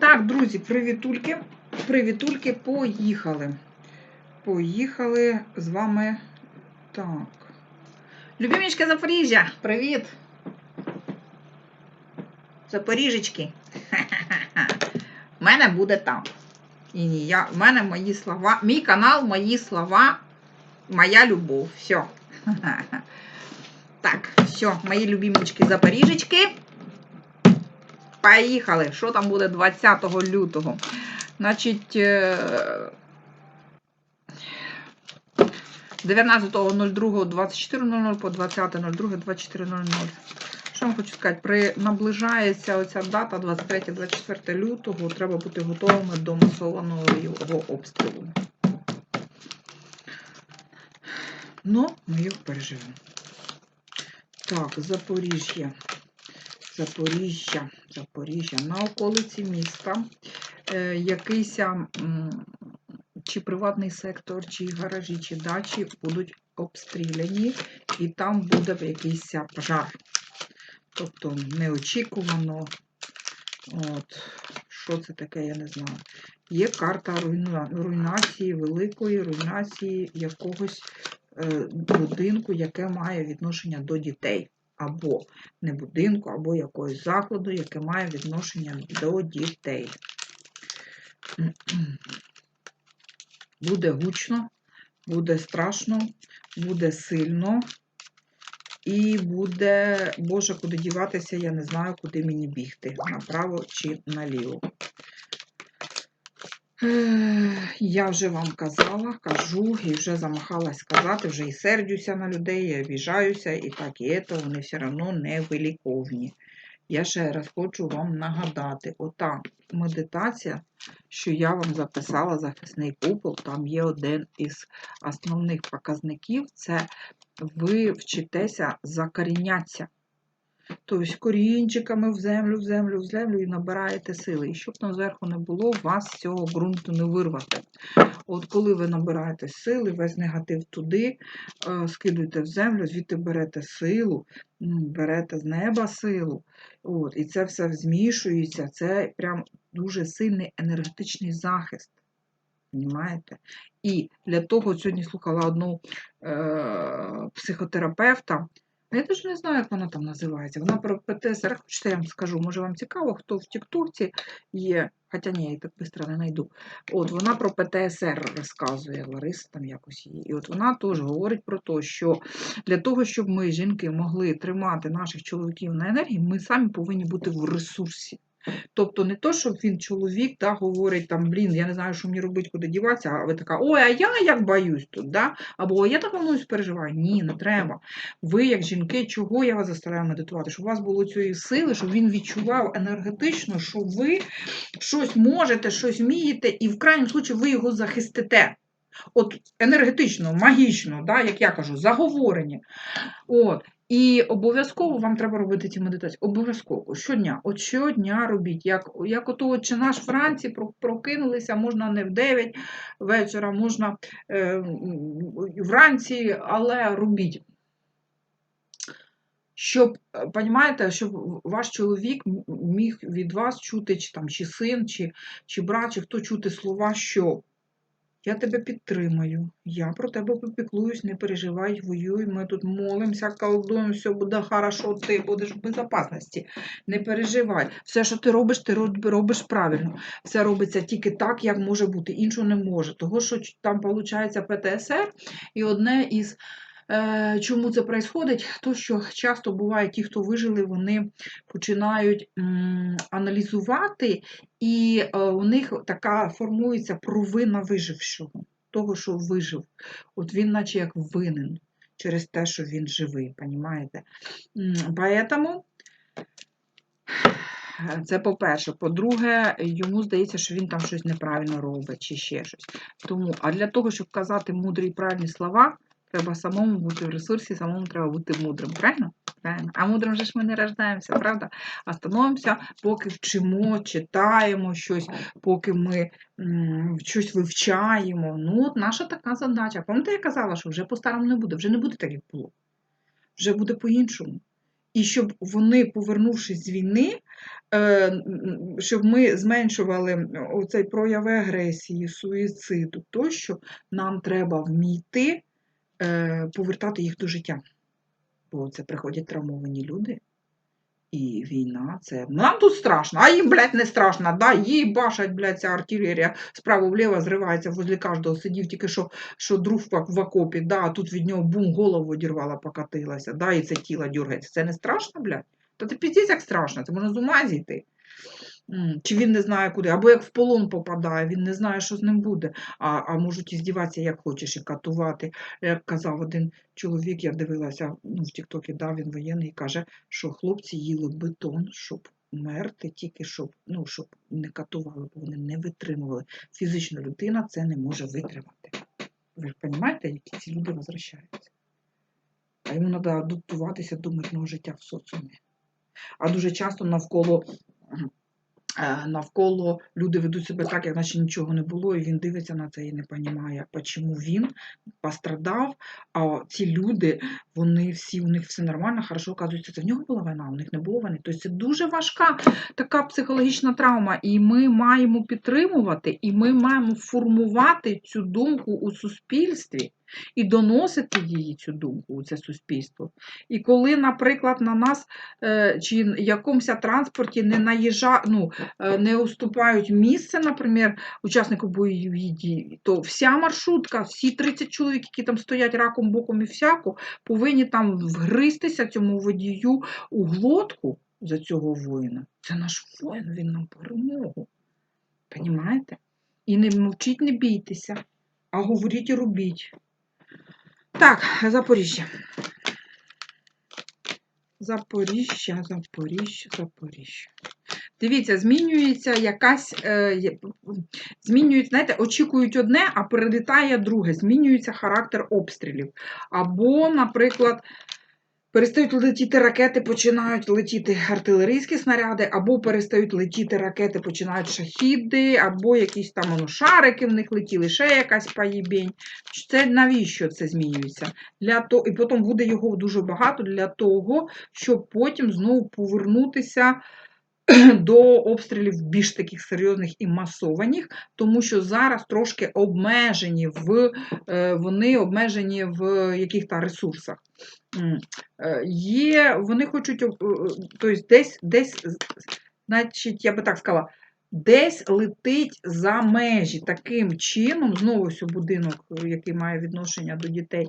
Так, друзі, привітульки. Привітульки, поїхали. Поїхали з вами. Так. Любімічка Запоріжжя, привіт. Запоріжечки. У мене буде там. І ні, я, в мене мої слова. Мій канал, мої слова, моя любов. Все. Так, все, мої любімічки Запоріжечки. Поїхали. Що там буде 20 лютого? Значить, е, 19.02.24.00 по 20.02.24.00. Що вам хочу сказати? При наближається оця дата 23-24 лютого. Треба бути готовими до масованого його обстрілу. Ну, ми його переживемо. Так, Запоріжжя. Запоріжжя, Запоріжжя. На околиці міста е, якийсь чи приватний сектор, чи гаражі, чи дачі будуть обстріляні, і там буде якийсь пожар. Тобто неочікувано. От, що це таке, я не знаю. Є карта руйна- руйнації, великої руйнації якогось е, будинку, яке має відношення до дітей. Або не будинку, або якогось закладу, яке має відношення до дітей. Буде гучно, буде страшно, буде сильно. І буде, Боже, куди діватися, я не знаю, куди мені бігти, направо чи наліво. Я вже вам казала, кажу, і вже замахалась сказати, вже і сердюся на людей, і обіжаюся, і так, і це вони все одно не виліковні. Я ще раз хочу вам нагадати, ота медитація, що я вам записала захисний купол, там є один із основних показників, це ви вчитеся закорінятися. Тобто корінчиками в землю, в землю, в землю і набираєте сили. І щоб там зверху не було, вас з цього ґрунту не вирвати. От коли ви набираєте сили, весь негатив туди, е, скидуєте в землю, звідти берете силу, берете з неба силу. От, і це все змішується. Це прям дуже сильний енергетичний захист. Понімаєте? І для того сьогодні слухала одну е, психотерапевта. А Я теж не знаю, як вона там називається. Вона про ПТСР, хочете я вам скажу, може вам цікаво, хто в Тіктоці є, хоча ні, я так швидко не знайду. От вона про ПТСР розказує, Лариса там якось її. І от вона теж говорить про те, що для того, щоб ми, жінки, могли тримати наших чоловіків на енергії, ми самі повинні бути в ресурсі. Тобто не то, щоб він чоловік да, говорить там, блін, я не знаю, що мені робити, куди діватися, а ви така, ой, а я як боюсь тут, да? або я так волнуюсь, переживаю. Ні, не треба. Ви, як жінки, чого я вас заставляю медитувати? Щоб у вас було цієї сили, щоб він відчував енергетично, що ви щось можете, щось вмієте, і в крайньому случаї ви його захистите. От енергетично, магічно, да, як я кажу, заговорені. От. І обов'язково вам треба робити ці медитації. Обов'язково. Щодня. От щодня робіть. Як, як ото от, наш Франці про- прокинулися, можна не в 9 вечора, можна е, вранці, але робіть. Щоб, е, понімаєте, щоб ваш чоловік міг від вас чути, чи там, чи син, чи, чи брат, чи хто чути слова, що я тебе підтримую, я про тебе попіклуюсь, не переживай, воюй, ми тут молимося, колдуємо, все буде хорошо, ти будеш в безпечності. Не переживай. Все, що ти робиш, ти робиш правильно. Все робиться тільки так, як може бути, іншого не може. Того, що там виходить ПТСР, і одне із. Е, Чому це відбувається? То, що часто буває, ті, хто вижили, вони починають аналізувати і е, у них така формується провина вижившого, того, що вижив. От він, наче як винен через те, що він живий, понімаєте? Поэтому це по-перше. По-друге, йому здається, що він там щось неправильно робить чи ще щось. Тому, а для того, щоб казати мудрі і правильні слова, треба самому бути в ресурсі, самому треба бути мудрим. Правильно? Правильно. А мудрим же ж ми не рождаємося, правда? А становимося, поки вчимо, читаємо щось, поки ми м, щось вивчаємо. Ну, от наша така задача. Пам'ятаєте, я казала, що вже по-старому не буде, вже не буде так, як було. Вже буде по-іншому. і щоб вони, повернувшись з війни, е, щоб ми зменшували цей прояви агресії, суїциду тощо, нам треба вміти повертати їх до життя. Бо це приходять травмовані люди. І війна це. Нам тут страшно, а їм, блядь, не страшно. Да, їй башать, блядь, ця артилерія справа-вліво зривається возле кожного. Сидів тільки що, що друг в окопі, да, а тут від нього бум, голову одірвала, покатилася, да, і це тіло дергається. Це не страшно, блядь? Та ти піздець як страшно, це можна з ума зійти. Чи він не знає куди, або як в полон попадає, він не знає, що з ним буде, а, а можуть і здіватися, як хочеш, і катувати. Як казав один чоловік, я дивилася ну, в Тіктокі, да, він воєнний, і каже, що хлопці їли бетон, щоб мерти, тільки щоб, ну, щоб не катували, бо вони не витримували. Фізична людина це не може витримати. Ви ж розумієте, які ці люди возвращаються? А йому треба адаптуватися до мирного життя в соціумі. А дуже часто навколо навколо люди ведуть себе так, як наче нічого не було, і він дивиться на це і не розуміє, чому він пострадав, а ці люди, вони всі, у них все нормально, хорошо, оказується, це в нього була війна, у них не було війни. Тобто це дуже важка така психологічна травма, і ми маємо підтримувати, і ми маємо формувати цю думку у суспільстві. І доносити її цю думку у це суспільство. І коли, наприклад, на нас е, чи якомусь транспорті не наїжджа, ну, е, не уступають місце, наприклад, учаснику бойових дій, то вся маршрутка, всі 30 чоловік, які там стоять раком, боком і всяку, повинні там вгристися цьому водію у глотку за цього воїна. Це наш воїн, він нам перемогу. Понімаєте? І не мовчіть, не бійтеся, а говоріть і робіть. Так, Запоріжжя. Запоріжжя, Запоріжжя, Запоріжжя. Дивіться, змінюється якась, е, змінюють, знаєте, очікують одне, а прилітає друге. Змінюється характер обстрілів. Або, наприклад, перестають летіти ракети, починають летіти артилерійські снаряди, або перестають летіти ракети, починають шахіди, або якісь там ну, шарики в них летіли, ще якась паїбінь. Це навіщо це змінюється? Для того, і потім буде його дуже багато для того, щоб потім знову повернутися до обстрілів більш таких серйозних і масованих, тому що зараз трошки обмежені в е, вони обмежені в яких-то ресурсах. Е, Є, вони хочуть, тобто десь, десь, значить, я би так сказала, десь летить за межі таким чином, знову ось будинок, який має відношення до дітей,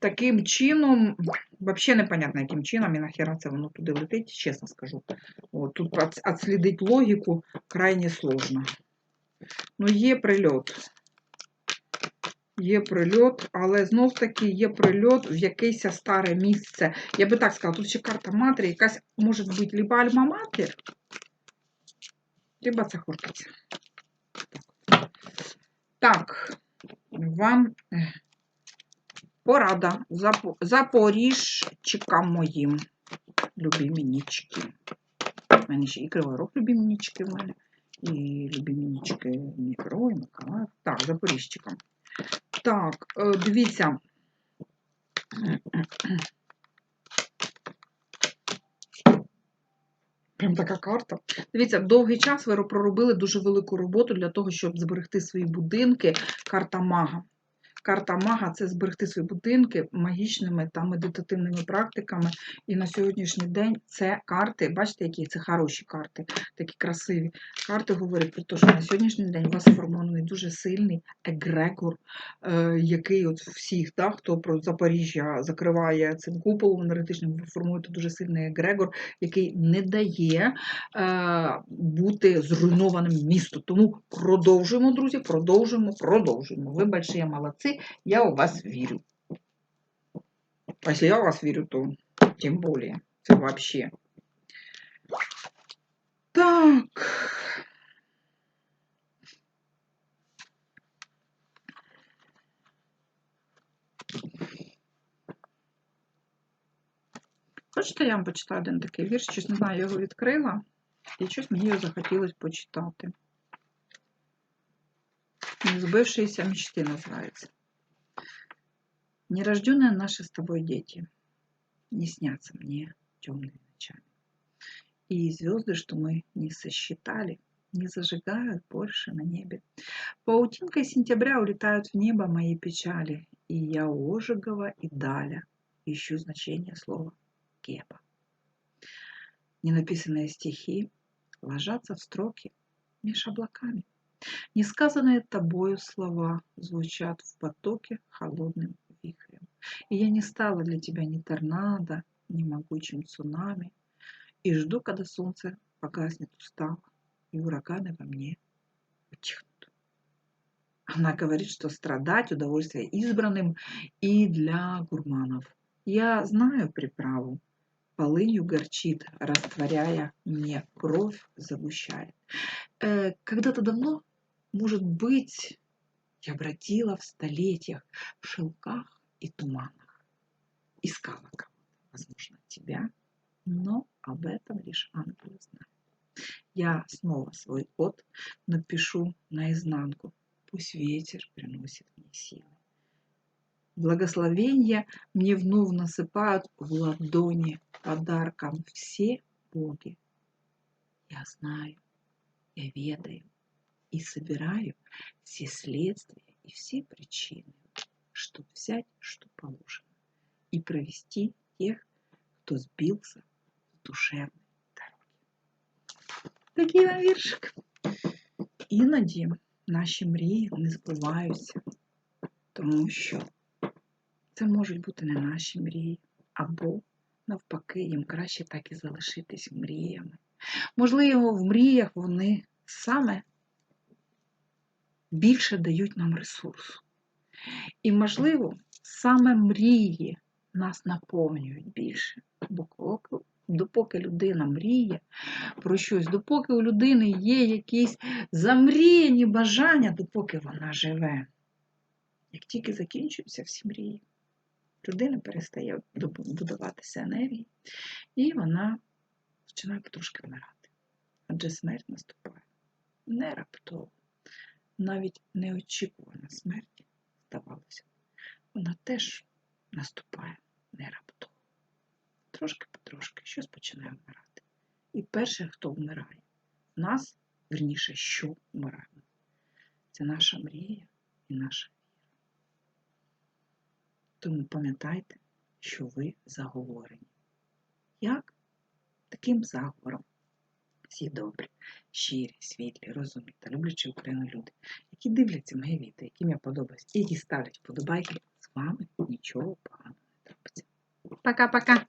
таким чином, взагалі непонятно, яким чином і нахера це воно туди летить, чесно скажу. От, тут отслідить логіку крайне сложно. Ну, є прильот. Є прильот, але знов таки є прильот в якесь старе місце. Я би так сказала, тут ще карта матері, якась може бути либо альма-матер, либо це Хортиця. Так, вам е, порада Запо- запоріжчикам моїм любимі нічки. У мене ще і Кривий Рог любимі нічки в мене, і любимі нічки Дніпро, і Миколаїв. Так, запоріжчикам. Так, е, дивіться. Прям така карта. Дивіться, довгий час ви проробили дуже велику роботу для того, щоб зберегти свої будинки. Карта мага. Карта мага це зберегти свої будинки магічними та медитативними практиками. І на сьогоднішній день це карти, бачите, які це хороші карти, такі красиві. Карти говорять про те, що на сьогоднішній день у вас сформований дуже сильний егрегор, е, який от всіх, да, хто про Запоріжжя закриває цим куполом енергетичним, ви формуєте дуже сильний егрегор, який не дає е, бути зруйнованим місту. Тому продовжуємо, друзі, продовжуємо, продовжуємо. Ви большие молодці, я у вас вірю. А если я у вас верю, то тем более. Це вообще. Так. Хочете, я вам почитаю один такий вірш? Щось не знаю, я його відкрила, і щось мені його захотілося почитати. «Несбывшиеся мечты» называется. Нерожденные наши с тобой дети. не снятся мне темными ночами. И звезды, что мы не сосчитали, не зажигают больше на небе. Паутинкой сентября улетают в небо мои печали, и я у Ожегова и Даля ищу значение слова «геба». Ненаписанные стихи ложатся в строки меж облаками. Несказанные тобою слова звучат в потоке холодным. И я не стала для тебя ни торнадо, ни могучим цунами, и жду, когда солнце погаснет устало, и ураганы во мне утихнут. Она говорит, что страдать удовольствие избранным и для гурманов. Я знаю приправу, полынью горчит, растворяя мне кровь, загущает. Э, Когда-то давно, может быть, я бродила в столетиях, в шелках и туманах. Искала кого-то, возможно, тебя, но об этом лишь ангелы знают. Я снова свой код напишу наизнанку. Пусть ветер приносит мне силы. Благословения мне вновь насыпают в ладони подарком все боги. Я знаю, я ведаю и собираю все следствия и все причины, чтобы взять, что положено, и провести тех, кто сбился с душевной дороги. Такий вам віршик. Іноді наші мрії не збуваються, тому що це можуть бути не наші мрії, або навпаки, їм краще так і залишитись мріями. Можливо, в мріях вони саме більше дають нам ресурсу. І, можливо, саме мрії нас наповнюють більше. Бо допоки людина мріє про щось, допоки у людини є якісь замріяні бажання, допоки вона живе. Як тільки закінчуються всі мрії, людина перестає будуватися енергії, і вона починає потрошки вмирати. Адже смерть наступає не раптово. Навіть неочікувана смерть, здавалося, вона теж наступає не раптово. Трошки потрошки щось починає вмирати. І перше, хто вмирає, нас, верніше, що вмирає, це наша мрія і наша віра. Тому пам'ятайте, що ви заговорені. Як? Таким заговором. Всі добрі, щирі, світлі, розумні та люблячі Україну люди, які дивляться мої відео, яким я подобаюсь, і які ставлять вподобайки, з вами нічого поганого не трапиться. Пока-пока!